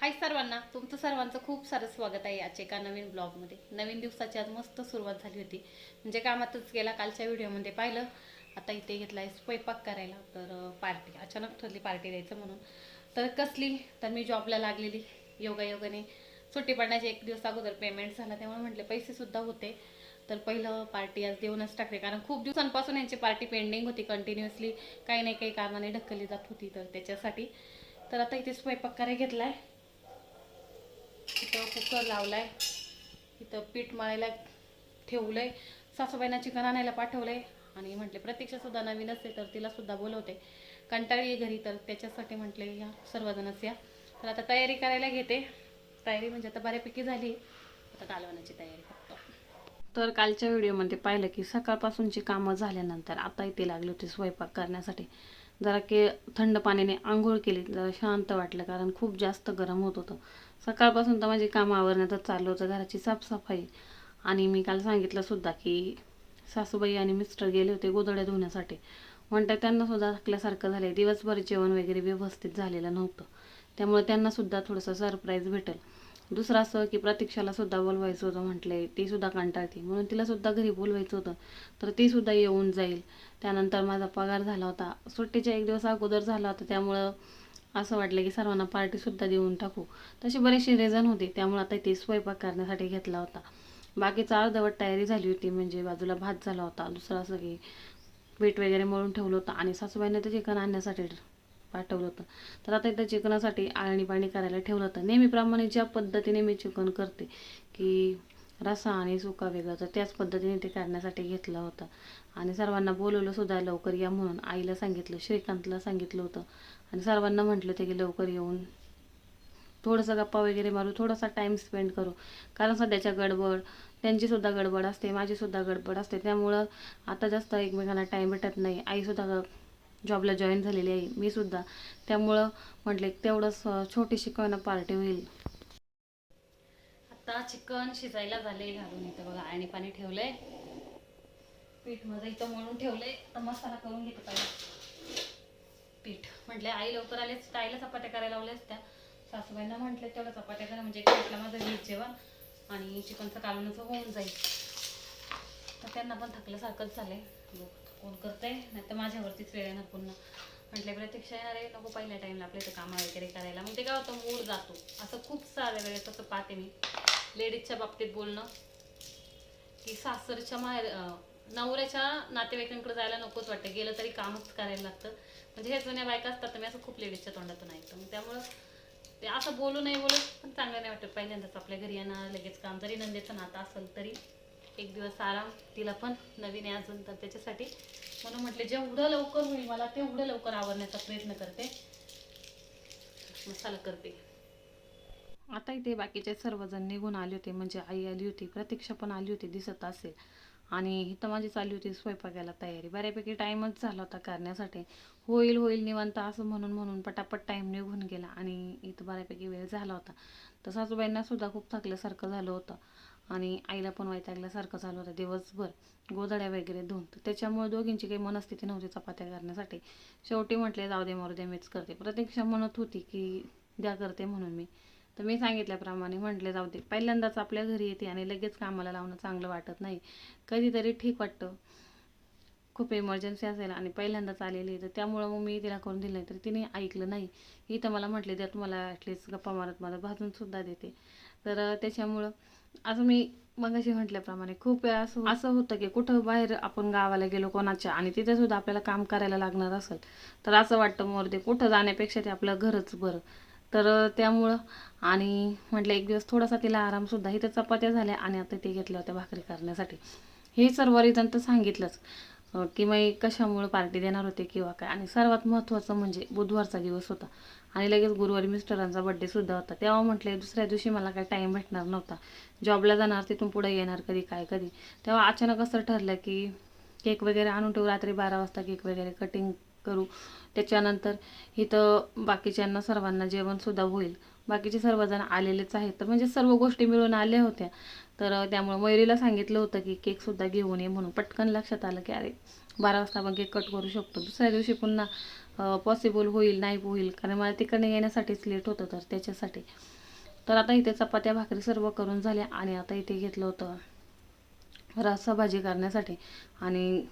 हाय सर्वांना तुमचं सर्वांचं खूप सारं स्वागत आहे आजच्या एका नवीन ब्लॉगमध्ये नवीन दिवसाची आज मस्त सुरुवात झाली होती. म्हणजे कामातच गेला कालच्या व्हिडिओमध्ये पाहिलं. आता इथे घेतला आहे स्वयंपाक करायला तर पार्टी. अचानक ठरली पार्टी द्यायचं म्हणून. तर कसली? तर मी जॉबला लागलेली योगायोगाने. सुट्टी पडण्याचे एक दिवस अगोदर पेमेंट झाला त्यामुळे म्हटले पैसेसुद्धा होते. तर पहिलं पार्टी आज देऊनच टाकले कारण खूप दिवसांपासून यांची पार्टी पेंडिंग होती कंटिन्युअसली काही नाही काही कारणाने ढकलली जात होती तर त्याच्यासाठी. तर आता इथे स्वयंपाक करायला घेतला आहे इथं कुकर लावलाय. इथं पीठ मळायला ठेवलंय. सासूबाईंना चिकन आणायला पाठवलंय. आणि म्हटले प्रतीक्षासुद्धा सुद्धा असते तर तिला सुद्धा बोलवते. कंटाळी घरी तर त्याच्यासाठी म्हटले या सर्वजणच या. तर आता तयारी करायला घेते. तयारी म्हणजे आता बऱ्यापैकी झाली. आता कालवण्याची तयारी फक्त तर कालच्या व्हिडिओमध्ये पाहिलं की सकाळपासूनची कामं झाल्यानंतर आता इथे लागली होती स्वयंपाक करण्यासाठी. जरा के थंड पाण्याने आंघोळ केली जरा शांत वाटलं कारण खूप जास्त गरम होत होतं. सकाळपासून तर माझी कामं आवरण्यातच चालू होतं घराची साफसफाई. आणि मी काल सांगितलं सुद्धा की सासूबाई आणि मिस्टर गेले होते गोदड्या धुण्यासाठी. म्हणतात त्यांनासुद्धा थकल्यासारखं झालं आहे दिवसभर जेवण वगैरे व्यवस्थित झालेलं नव्हतं. त्यामुळे त्यांनासुद्धा थोडंसं सरप्राईज भेटेल. दुसरं असं की प्रतीक्षाला सुद्धा बोलवायचं होतं म्हटले ती सुद्धा कंटाळते. म्हणून तिला सुद्धा घरी बोलवायचं होतं. तर ती सुद्धा येऊन जाईल. त्यानंतर माझा पगार झाला होता. सुट्टीच्या एक दिवस अगोदर झाला होता. त्यामुळं असं वाटलं की सर्वांना पार्टीसुद्धा देऊन टाकू. तशी बरेचसे रिझन होते त्यामुळे आता ते स्वयंपाक करण्यासाठी घेतला होता. बाकीचा अर्धवट तयारी झाली होती म्हणजे बाजूला भात झाला होता दुसरा असं की पीठ वगैरे मळून ठेवलं होतं आणि सासूबाईने ते चिकन आणण्यासाठी पाठवलं होतं. तर आता इथं चिकनासाठी आळणी पाणी करायला ठेवलं होतं. नेहमीप्रमाणे ज्या पद्धतीने मी चिकन करते की रसा आणि सुका वेगळं तर त्याच पद्धतीने ते करण्यासाठी घेतलं होतं. आणि सर्वांना बोलवलं सुद्धा लवकर या म्हणून. आईला सांगितलं श्रीकांतला सांगितलं होतं. आणि सर्वांना म्हटलं होतं की लवकर येऊन थोडंसं गप्पा वगैरे मारू थोडासा टाईम स्पेंड करू. कारण सध्याच्या गडबड त्यांचीसुद्धा गडबड असते माझीसुद्धा गडबड असते. त्यामुळं आता जास्त एकमेकांना टाईम भेटत नाही. आईसुद्धा जॉबला जॉईन झालेली आहे मी सुद्धा. त्यामुळं म्हटले तेवढंच अं, छोटीशी कोणा पार्टी होईल. आता चिकन शिजायला झाले घालून इथं बघा आणि पाणी ठेवलंय. पीठ माझं इथं म्हणून ठेवलंय. तर मसाला करून घेतो पाहिजे पीठ. म्हटले आई लवकर आलेच आईला चपात्या करायला लावल्या त्या सासूबाईंना म्हटले तेवढं चपात्या करा म्हणजे म्हटलं माझं व्हेज जेवण आणि चिकनचं कालवणाचं होऊन जाईल. तर त्यांना पण थकल्यासारखंच झालंय. बघ, कोण करतंय? नाही तर माझ्यावरतीच वेळ येणार पुन्हा. म्हटलं प्रत्यक्ष येणार आहे नको पहिल्या टाईमला आपल्या इथं कामं वगैरे करायला. मग ते काय होतं मूड जातो. असं खूप साऱ्या वेळेस असं पाहते मी. लेडीजच्या बाबतीत बोलणं की सासरच्या माहेर नवऱ्याच्या नातेवाईकांकडे जायला नकोच वाटतं. गेलं तरी कामच करायला लागतं. म्हणजे हे जुन्या बायका असतात तर मी असं खूप लेडीजच्या तोंडातून ऐकतो. मग त्यामुळं ते असं बोलू नाही बोलत पण चांगलं नाही वाटत. पहिल्यांदाच आपल्या घरी येणार लगेच काम जरी नंदेचं नातं असेल तरी एक दिवस आराम तिला पण नवीन आहे अजून तर त्याच्यासाठी म्हणून म्हटले जेवढं लवकर होईल मला तेवढं लवकर आवरण्याचा प्रयत्न करते. मसाला करते. आता इथे बाकीचे सर्वजण निघून आले होते म्हणजे आई आली होती प्रतीक्षा पण आली होती दिसत असेल. आणि इथं माझी चालली होती स्वयंपाकाला तयारी. बऱ्यापैकी टाईमच झाला होता करण्यासाठी. होईल होईल निवांत असं म्हणून म्हणून पटापट टाईम निघून गेला आणि इथं बऱ्यापैकी वेळ झाला होता. तर सासूबाईंना सुद्धा खूप थकल्यासारखं झालं होतं आणि आईला पण वैतागल्यासारखं झालं होतं दिवसभर. गोधड्या वगैरे धुवून तर त्याच्यामुळे दोघींची काही मनस्थिती नव्हती चपात्या करण्यासाठी. शेवटी म्हटले जाऊ दे मारू दे मीच करते. प्रतीक्षा म्हणत होती की द्या करते म्हणून मी. तर मी सांगितल्याप्रमाणे म्हटले जाऊ दे. पहिल्यांदाच आपल्या घरी येते आणि लगेच कामाला लावणं चांगलं वाटत नाही. कधीतरी ठीक वाटतं. खूप इमर्जन्सी असेल आणि पहिल्यांदाच आलेली तर त्यामुळं मग मी तिला करून दिलं नाही तर तिने ऐकलं नाही. ही तर मला म्हटले द्या तुम्हाला ॲटलिस्ट गप्पा मारत मला भाजूनसुद्धा देते. तर त्याच्यामुळं असं मी मगाशी म्हटल्याप्रमाणे खूप वेळा असं असं होतं की कुठं बाहेर आपण गावाला गेलो कोणाच्या आणि तिथे सुद्धा आपल्याला काम करायला लागणार असेल तर असं वाटतं मोरदे कुठं जाण्यापेक्षा ते आपलं घरच बरं. तर त्यामुळं आणि म्हटलं एक दिवस थोडासा तिला आरामसुद्धा इथं चपात्या झाल्या आणि आता ते घेतल्या होत्या भाकरी करण्यासाठी. हे सर्व रिझन तर सांगितलंच. की मी कशामुळं पार्टी देणार होते किंवा काय? आणि सर्वात महत्त्वाचं म्हणजे बुधवारचा दिवस होता. आणि लगेच गुरुवारी मिस्टरांचा बड्डेसुद्धा होता. तेव्हा म्हटले दुसऱ्या दिवशी मला काही टाईम भेटणार नव्हता. जॉबला जाणार तिथून पुढे येणार कधी काय कधी. तेव्हा अचानक असं ठरलं की केक वगैरे आणून ठेवू. रात्री बारा वाजता केक वगैरे कटिंग करू. त्याच्यानंतर इथं बाकीच्यांना सर्वांना जेवणसुद्धा होईल. बाकीचे सर्वजण आलेलेच आहेत. तर म्हणजे सर्व गोष्टी मिळून आल्या होत्या. तर त्यामुळं मयुरीला सांगितलं होतं की केकसुद्धा घेऊन ये म्हणून. पटकन लक्षात आलं की अरे बारा वाजता आपण केक कट करू शकतो. दुसऱ्या दिवशी पुन्हा पॉसिबल होईल नाही होईल. कारण मला तिकडनं येण्यासाठीच लेट होतं तर त्याच्यासाठी. तर आता इथे चपात्या भाकरी सर्व करून झाल्या आणि आता इथे घेतलं होतं रस्सा भाजी करण्यासाठी. आणि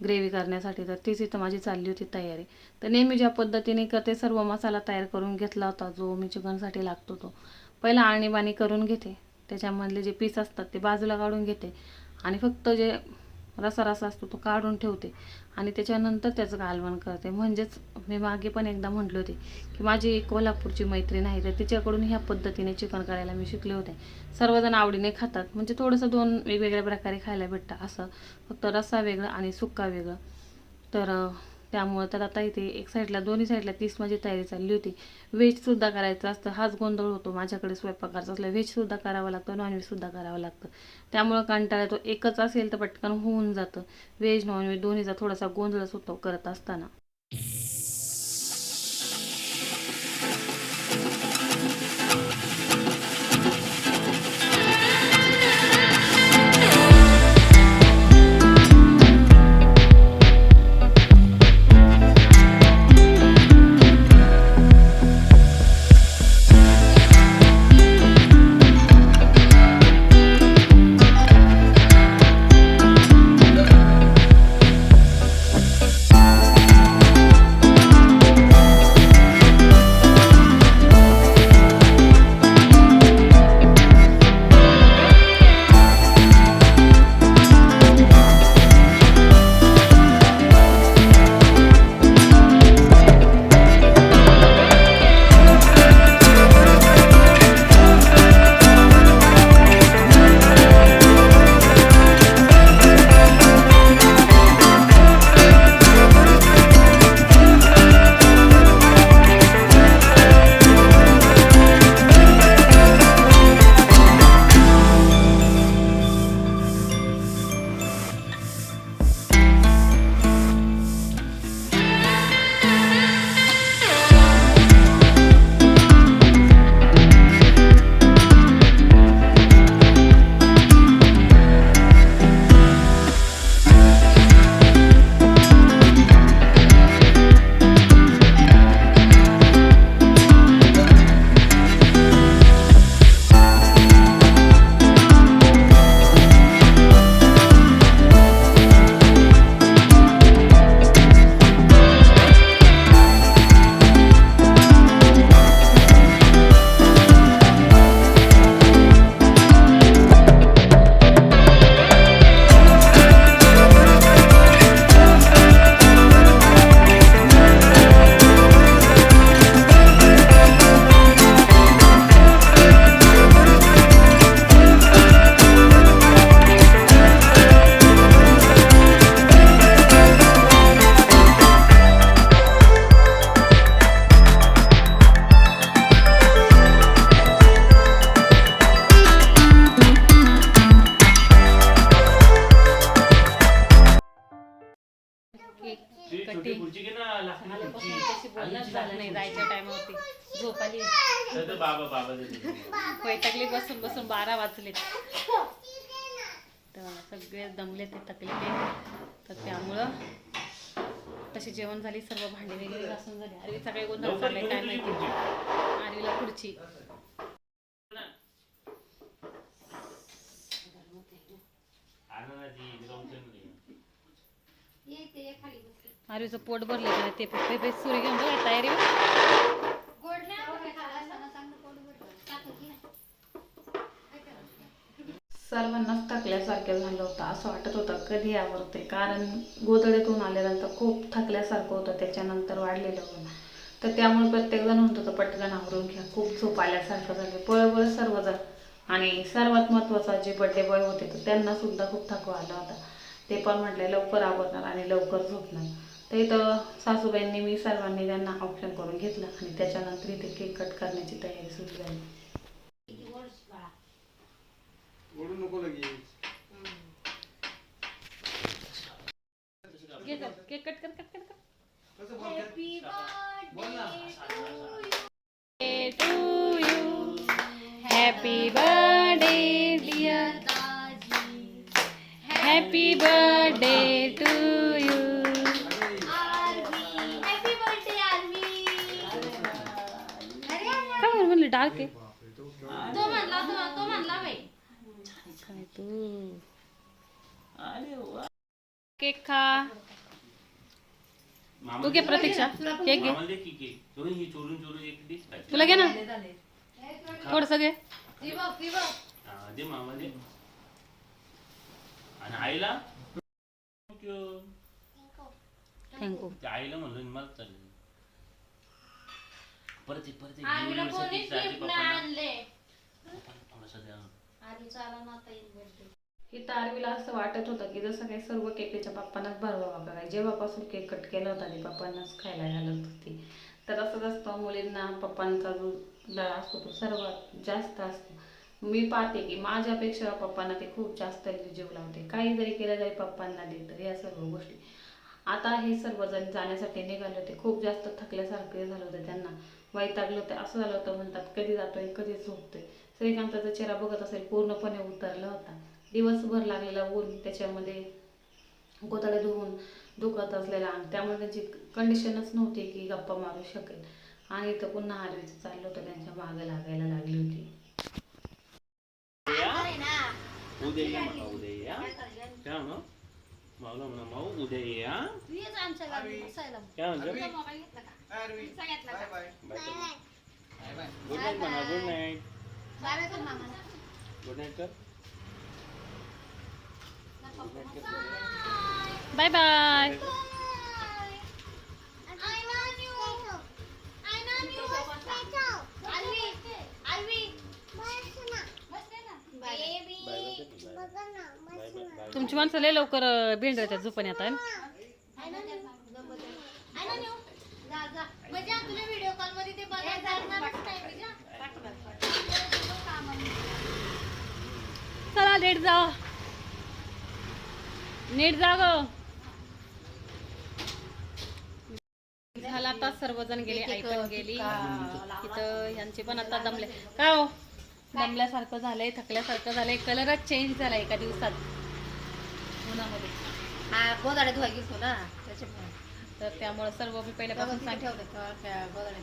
ग्रेव्ही करण्यासाठी. तर तीच इथं माझी चालली होती तयारी. तर नेहमी ज्या पद्धतीने करते सर्व मसाला तयार करून घेतला होता जो मी चिकनसाठी लागतो तो पहिला आणीबाणी करून घेते. त्याच्यामधले जे पीस असतात ते बाजूला काढून घेते. आणि फक्त जे रसा रसा असतो तो काढून ठेवते. आणि त्याच्यानंतर त्याचं घालवण करते. म्हणजेच मी मागे पण एकदा म्हटले होते की माझी एक कोल्हापूरची मैत्रीण आहे तर तिच्याकडून ह्या पद्धतीने चिकन करायला मी शिकले होते. सर्वजण आवडीने खातात. म्हणजे थोडंसं दोन वेगवेगळ्या प्रकारे खायला भेटतं. असं फक्त रस्सा वेगळं आणि सुक्का वेगळं. तर त्यामुळं तर आता इथे एक साईडला दोन्ही साईडला तीच माझी तयारी चालली होती. व्हेजसुद्धा करायचं असतं हाच गोंधळ होतो माझ्याकडे स्वयंपाकाचा. असला व्हेजसुद्धा करावं लागतं नॉनव्हेजसुद्धा करावं लागतं. त्यामुळं कंटाळा तो एकच असेल तर पटकन होऊन जातं. व्हेज नॉनव्हेज दोन्हीचा थोडासा गोंधळच होतो करत असताना. आल्यापासून तशी बोलणंच झालं नाही जायच्या टायमावरती. झोप आली तर ते बाबा बाबा देते. वैतागले बसून बसून बारा वाजले तर सगळे दमले ते थकलेले तर त्यामुळं तशी जेवण झाली सर्व भांडी वगैरे घासून झाली. आरवी सगळे गोंधळ चाललाय घेऊन काय माहिती. खुर्ची. आरवीला खुर्ची आरवीचं पोट भरले का ते पे पे सुरी घेऊन जाऊ तयारी सर्वांनाच थकल्यासारखं झालं होतं असं वाटत होतं कधी आवरते कारण गोधडीतून आल्यानंतर खूप थकल्यासारखं होतं त्याच्यानंतर वाढलेलं होतं. तर त्यामुळे प्रत्येकजण म्हणत होतं पटकन आवरून घ्या. खूप झोप आल्यासारखं झालं. पळपळ सर्वजण. आणि सर्वात महत्त्वाचा जे बड्डे बॉय होते तर त्यांना सुद्धा खूप थकवा आला होता. ते पण म्हटले लवकर आवरणार आणि लवकर झोपणार. तर इथं सासूबाईंनी मी सर्वांनी त्यांना ऑप्शन करून घेतलं आणि त्याच्यानंतर इथे केक कट करण्याची तयारी सुरू झाली. केक कट कर कट कर to you. Happy birthday, dear. happy birthday to you. काय म्हणले तो म्हणला तो तो म्हणला तू केक खा। तू प्रतीक्षा? केक ना? थोडस घे दे मामा आणि आईला. थँक्यू. त्या आईला म्हणलं आणि मला चाललं. परत परत एक आम्हीला university कोणीच साठी गिफ्ट नाही पप्पांना- आणले. पप्पांना थोडंसं द्या. आधी चाला ना आता येईल birthday. इथं आरवीला असं वाटत होतं की जसं काही सर्व केक तिच्या पप्पांनाच भरवावा का काय जेव्हापासून केक कट केला होता ती पप्पांनाच खायला घालत होती. तर असंच असतं मुलींना पप्पांचा जो लळा असतो तो सर्वात जास्त असतो. मी पाहते की माझ्यापेक्षा पप्पांना ते खूप जास्त जीव लावते. काही जरी केलं तरी पप्पांना देतं या सर्व गोष्टी. आता हे सर्वजण जाण्यासाठी निघाले होते. खूप जास्त थकल्यासारखे झालं होतं त्यांना. वैतागलं होतं. असं झालं होतं म्हणतात कधी जातोय कधी झोपतोय. श्रीकांताचा चेहरा बघत असेल पूर्णपणे उतरला होता. दिवसभर लागलेला ऊन त्याच्यामध्ये गोताडे धुवून दुखत असलेला आणि त्यामुळे त्यांची कंडिशनच नव्हती की गप्पा मारू शकेल. आणि इथं पुन्हा आरवीचं चाललं होतं त्यांच्या मागं लागायला लागली होती या? उद्या या मला उद्या या काय म्हणा माऊला म्हणा माऊ उद्या ये या तू येच आमच्या गावी बसायला. काय म्हणतो आरवी. मोबाईल घेतला का? आरवी, सांगितलं बाय का? Bye. Bye bye good night म्हणा गुड नाईट बाय बाय कर मामाला. गुड नाईट कर बाय बाय तुमची माणसं लय लवकर भेंड त्या झोपण येतात म्हणजे तुला व्हिडिओ कॉल माणसं लय लवकर जाणारच नाही म्हणजे. चला नीट जा नीट जा ग. झाला आता सर्वजण गेले आई पण गेली. तिथं यांचे पण आता दमले. काय हो? दमल्यासारखं झालंय थकल्यासारखं झालंय. कलरच चेंज झाला एका दिवसात. उन्हामध्ये. हा गोदाडे धुवाय गेलो ना त्याच्यामुळे. तर त्यामुळे सर्व मी पहिल्यापासून सांगते. ठेवले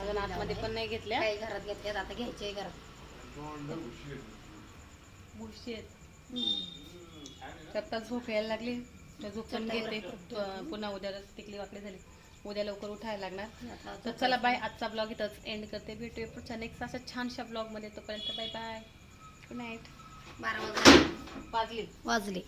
अजून आतमध्ये पण नाही घेतल्या. काही घरात घेतल्यात आता घ्यायचे घरात. मुशी आता झोप यायला लागली. तर झोप पण घेते. पुन्हा उद्या तिकली वाकडी झाली. उद्या लवकर उठायला लागणार. तर चला बाय आजचा ब्लॉग इथंच एंड करते. भेटूया पुढच्या नेक्स्ट अशा छानशा ब्लॉगमध्ये तोपर्यंत बाय बाय गुड नाईट बारा वाजली. वाजले.